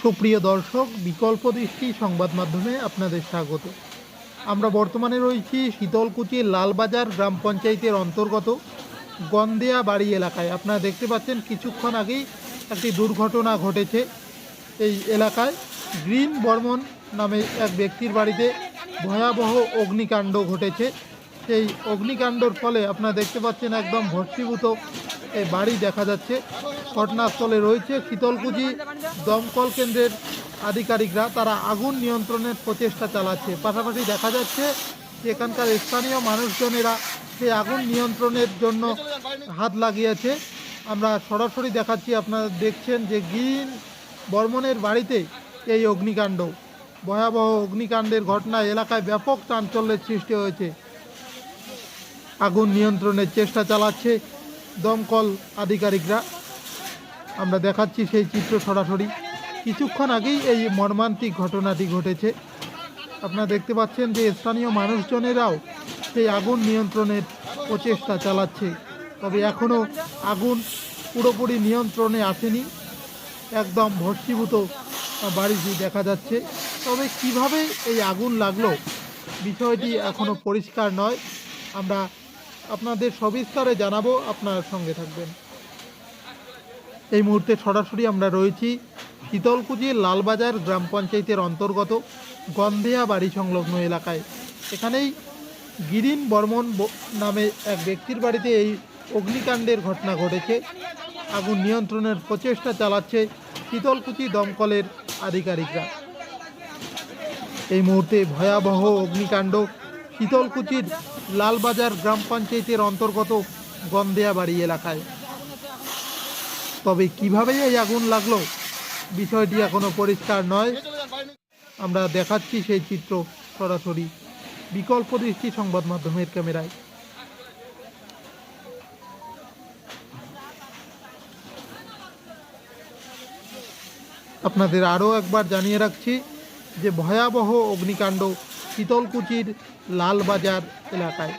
সুপ্রিয় দর্শক, বিকল্প দৃষ্টি সংবাদ মাধ্যমে আপনাদের স্বাগত। আমরা বর্তমানে রয়েছি শীতলকুচি লালবাজার গ্রাম পঞ্চায়েতের অন্তর্গত গন্দেয়া বাড়ি এলাকায়। আপনারা দেখতে পাচ্ছেন, কিছুক্ষণ আগেই একটি দুর্ঘটনা ঘটেছে এই এলাকায়। গ্রিন বর্মন নামে এক ব্যক্তির বাড়িতে ভয়াবহ অগ্নিকাণ্ড ঘটেছে। সেই অগ্নিকাণ্ডর ফলে আপনারা দেখতে পাচ্ছেন, একদম ভস্মীভূত এই বাড়ি দেখা যাচ্ছে। ঘটনাস্থলে রয়েছে শীতলকুচি দমকল কেন্দ্রের আধিকারিকরা। তারা আগুন নিয়ন্ত্রণের প্রচেষ্টা চালাচ্ছে। পাশাপাশি দেখা যাচ্ছে এখানকার স্থানীয় মানুষজনেরা সেই আগুন নিয়ন্ত্রণের জন্য হাত লাগিয়েছে। আমরা সরাসরি দেখাচ্ছি, আপনারা দেখছেন যে গ্রিন বর্মনের বাড়িতে এই অগ্নিকাণ্ড। ভয়াবহ অগ্নিকাণ্ডের ঘটনা এলাকায় ব্যাপক চাঞ্চল্যের সৃষ্টি হয়েছে। আগুন নিয়ন্ত্রণের চেষ্টা চালাচ্ছে দমকল আধিকারিকরা। আমরা দেখাচ্ছি সেই চিত্র সরাসরি। কিছুক্ষণ আগেই এই মর্মান্তিক ঘটনাটি ঘটেছে। আপনারা দেখতে পাচ্ছেন যে স্থানীয় মানুষজনেরাও সেই আগুন নিয়ন্ত্রণের প্রচেষ্টা চালাচ্ছে। তবে এখনও আগুন পুরোপুরি নিয়ন্ত্রণে আসেনি। একদম ভস্মীভূত বাড়িটি দেখা যাচ্ছে। তবে কীভাবে এই আগুন লাগল, বিষয়টি এখনও পরিষ্কার নয়। আমরা আপনাদের সবিস্তারে জানাব, আপনার সঙ্গে থাকবেন। এই মুহূর্তে সরাসরি আমরা রয়েছি শীতলকুচি লালবাজার গ্রাম পঞ্চায়েতের অন্তর্গত গন্ধেয়া বাড়ি সংলগ্ন এলাকায়। এখানেই গিরিন বর্মন নামে এক ব্যক্তির বাড়িতে এই অগ্নিকাণ্ডের ঘটনা ঘটেছে। আগুন নিয়ন্ত্রণের প্রচেষ্টা চালাচ্ছে শীতলকুচি দমকলের আধিকারিকরা। এই মুহূর্তে ভয়াবহ অগ্নিকাণ্ড শীতলকুচির লালবাজার গ্রাম পঞ্চায়েতের অন্তর্গত গন্দেয়া বাড়ি এলাকায়। তবে কীভাবে এই আগুন লাগল, বিষয়টি এখনও পরিষ্কার নয়। আমরা দেখাচ্ছি সেই চিত্র সরাসরি বিকল্প দৃষ্টি সংবাদ মাধ্যমের ক্যামেরায়। আপনাদের আরও একবার জানিয়ে রাখছি যে ভয়াবহ অগ্নিকাণ্ড শীতলকুচির লালবাজার এলাকায়।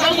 পানি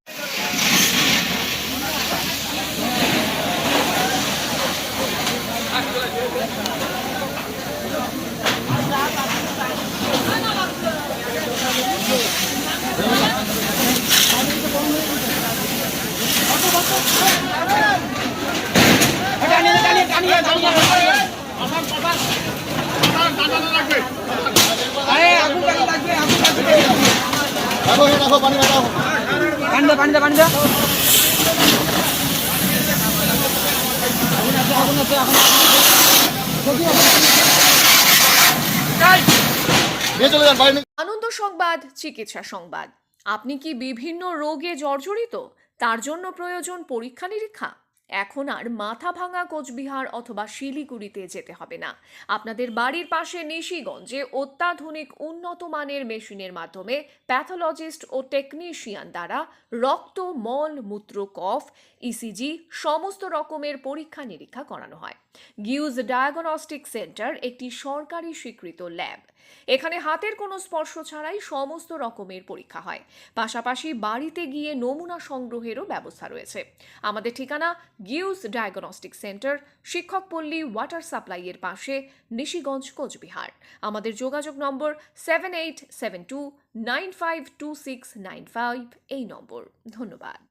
আনন্দ সংবাদ চিকিৎসা সংবাদ। আপনি কি বিভিন্ন রোগে জর্জরিত? তার জন্য প্রয়োজন পরীক্ষা নিরীক্ষা এখন আর মাথা ভাঙা কোচবিহার অথবা শিলিগুড়িতে যেতে হবে না। আপনাদের বাড়ির পাশে নিশিগঞ্জে অত্যাধুনিক উন্নত মানের মেশিনের মাধ্যমে প্যাথোলজিস্ট ও টেকনিশিয়ান দ্বারা রক্ত, মল, মূত্র, কফ ইসিজি সমস্ত রকমের পরীক্ষা নিরীক্ষা করানো হয়। গিউজ ডায়াগনস্টিক সেন্টার একটি সরকারি স্বীকৃত ল্যাব। এখানে হাতের কোনো স্পর্শ ছাড়াই সমস্ত রকমের পরীক্ষা হয়। পাশাপাশি বাড়িতে গিয়ে নমুনা সংগ্রহেরও ব্যবস্থা রয়েছে। আমাদের ঠিকানা গিউজ ডায়াগনস্টিক সেন্টার শিক্ষকপল্লী ওয়াটার সাপ্লাইয়ের পাশে, নিশিগঞ্জ, কোচবিহার। আমাদের যোগাযোগ নম্বর seven eight seven two nine five two six nine five এই নম্বর। ধন্যবাদ।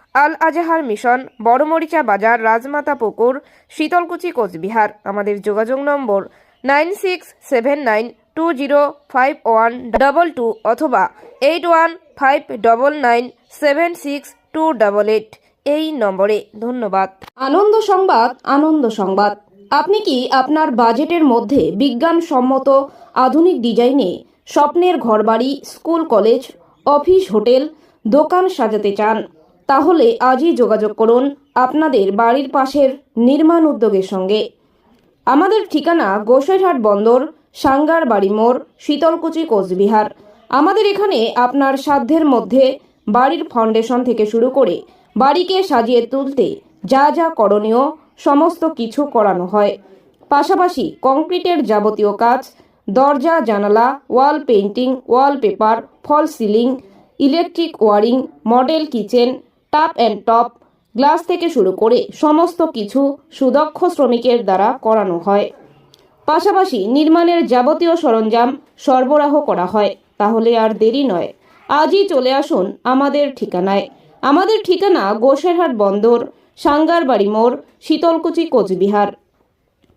আল আজাহার মিশন, বড়মরিচা বাজার, রাজমাতা পুকুর, শীতলকুচি কোচবিহার। আমাদের যোগাযোগ নম্বর nine six seven nine two zero five one double two অথবা eight one five double nine seven six two double eight এই নম্বরে। ধন্যবাদ। আনন্দ সংবাদ আনন্দ সংবাদ। আপনি কি আপনার বাজেটের মধ্যে বিজ্ঞানসম্মত আধুনিক ডিজাইনে স্বপ্নের ঘরবাড়ি, স্কুল, কলেজ, অফিস, হোটেল, দোকান সাজাতে চান? তাহলে আজই যোগাযোগ করুন আপনাদের বাড়ির পাশের নির্মাণ উদ্যোগের সঙ্গে। আমাদের ঠিকানা গোসাইরহাট বন্দর, সাঙ্গার বাড়ি মোড়, শীতলকুচি, কোচবিহার। আমাদের এখানে আপনার সাধ্যের মধ্যে বাড়ির ফাউন্ডেশন থেকে শুরু করে বাড়িকে সাজিয়ে তুলতে যা যা করণীয় সমস্ত কিছু করানো হয়। পাশাপাশি কংক্রিটের যাবতীয় কাজ, দরজা, জানালা, wall painting, wallpaper, false ceiling, electric wiring, model kitchen top and top glass থেকে শুরু করে সমস্ত কিছু সুদক্ষ শ্রমিকের দ্বারা করানো হয়। পাশাপাশি নির্মাণের যাবতীয় সরঞ্জাম সরবরাহ করা হয়। তাহলে আর দেরি নয়। আজই চলে আসুন আমাদের ঠিকানায়। আমাদের ঠিকানা গোসেরহাট বন্দর, সাঙ্গারবাড়ি মোড়, শীতলকুচি, কোচবিহার।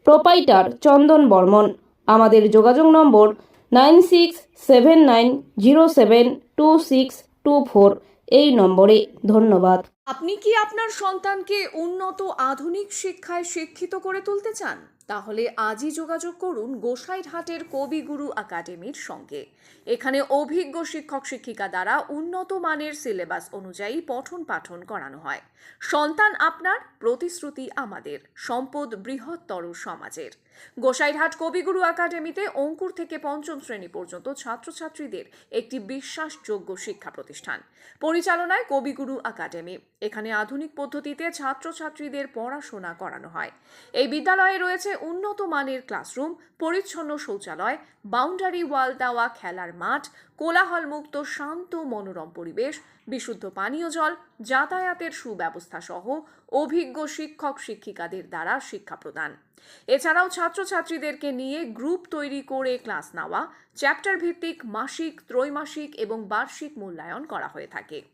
প্রোপাইটার চন্দন বর্মন। আমাদের যোগাযোগ নম্বর nine six seven nine zero seven two six two four. এই নম্বরে ধন্যবাদ। আপনি কি আপনার সন্তানকে উন্নত আধুনিক শিক্ষায় শিক্ষিত করে তুলতে চান? তাহলে আজই যোগাযোগ করুন গোসাইরহাটের কবিগুরু একাডেমির সঙ্গে। এখানে অভিজ্ঞ শিক্ষক শিক্ষিকা দ্বারা উন্নত মানের সিলেবাস অনুযায়ী পঠন পাঠন করানো হয়। সন্তান আপনার, প্রতিশ্রুতি আমাদের, সম্পদ বৃহত্তর সমাজের। গোসাইরহাট কবিগুরু একাডেমিতে অঙ্কুর থেকে পঞ্চম শ্রেণি পর্যন্ত ছাত্রছাত্রীদের একটি বিশ্বাসযোগ্য শিক্ষা প্রতিষ্ঠান। পরিচালনায় কবিগুরু একাডেমি। এখানে আধুনিক পদ্ধতিতে ছাত্রছাত্রীদের পড়াশোনা করানো হয়। এই বিদ্যালয়ে রয়েছে উন্নত মানের ক্লাসরুম, পরিচ্ছন্ন শৌচালয়, বাউন্ডারি ওয়াল দেওয়া খেলার মাঠ, কোলাহলমুক্ত শান্ত মনোরম পরিবেশ, বিশুদ্ধ পানীয় জল, যাতায়াতের সুব্যবস্থা সহ অভিজ্ঞ শিক্ষক শিক্ষিকাদের দ্বারা শিক্ষা প্রদান। এছাড়াও ছাত্রছাত্রীদেরকে নিয়ে গ্রুপ তৈরি করে ক্লাস নেওয়া চ্যাপ্টার ভিত্তিক মাসিক, ত্রৈমাসিক এবং বার্ষিক মূল্যায়ন করা হয়ে থাকে।